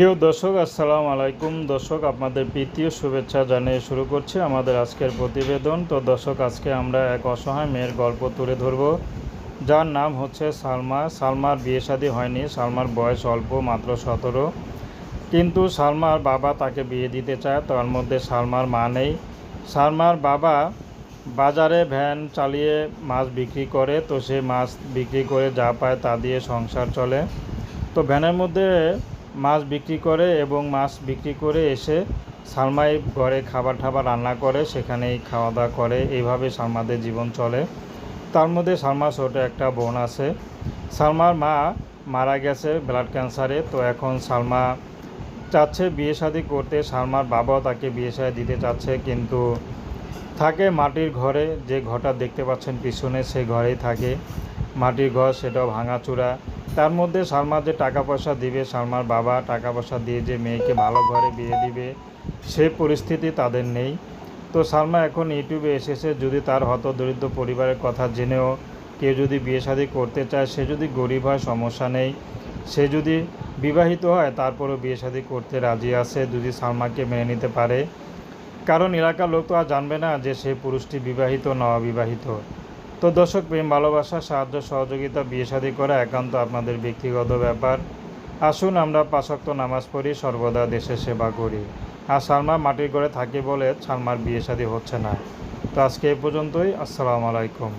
প্রিয় দর্শক, আসসালাম আলাইকুম। দর্শক, আপনাদের প্রীতীয় শুভেচ্ছা জানিয়ে শুরু করছি আমাদের আজকের প্রতিবেদন। তো দর্শক, আজকে আমরা এক অসহায় মেয়ের গল্প তুলে ধরব। যার নাম হচ্ছে সালমা। সালমার বিয়ে শাদী হয়নি। সালমার বয়স অল্প, মাত্র সতেরো। কিন্তু সালমার বাবা তাকে বিয়ে দিতে চায়। তার মধ্যে সালমার মা নেই। সালমার বাবা বাজারে ভ্যান চালিয়ে মাছ বিক্রি করে। তো সে মাছ বিক্রি করে যা পায় তা দিয়ে সংসার চলে। তো ভ্যানের মধ্যে মাছ বিক্রি করে এবং মাছ বিক্রি করে এসে সালমাই ঘরে খাবার টাবার রান্না করে, সেখানেই খাওয়া দাওয়া করে। এইভাবে সালমাদের জীবন চলে। তার মধ্যে সালমা ছোট একটা বোন আছে। সালমার মা মারা গেছে ব্লাড ক্যান্সারে। তো এখন সালমা চাচ্ছে বিয়ে শাদী করতে। সালমার বাবাও তাকে বিয়ে শাদী দিতে চাচ্ছে, কিন্তু থাকে মাটির ঘরে। যে ঘরটা দেখতে পাচ্ছেন পিছনে সেই ঘরেই থাকে। মাটির ঘর, সেটাও ভাঙাচূড়া তার মধ্যে সালমা যে টাকা পয়সা দিবে সালমার বাবা টাকা পয়সা দিয়ে যে মেয়েকে ভালো ঘরে বিয়ে দিবে, সে পরিস্থিতি তাদের নেই। তো সালমা এখন ইউটিউবে এসেছে, যদি তার হত দরিদ্র পরিবারের কথা জেনেও কেউ যদি বিয়ে শাদী করতে চায়, সে যদি গরিব হয়, সমস্যা নেই। সে যদি বিবাহিত হয়, তারপরেও বিয়ে শাদী করতে রাজি আছে, যদি সালমাকে মেনে নিতে পারে। কারণ এলাকার লোক তো আর জানবে না যে সে পুরুষটি বিবাহিত না অবিবাহিত তো দর্শক প্রেম, ভালোবাসা, সাহায্য, সহযোগিতা, বিয়ে শাদী করা একান্ত আপনাদের ব্যক্তিগত ব্যাপার। আসুন আমরা পাশক্ত নামাজ পড়ি, সর্বদা দেশের সেবা করি। আর সালমা মাটির ঘরে থাকি বলে সালমার বিয়ে হচ্ছে না। তো আজকে এ পর্যন্তই। আসসালামু আলাইকুম।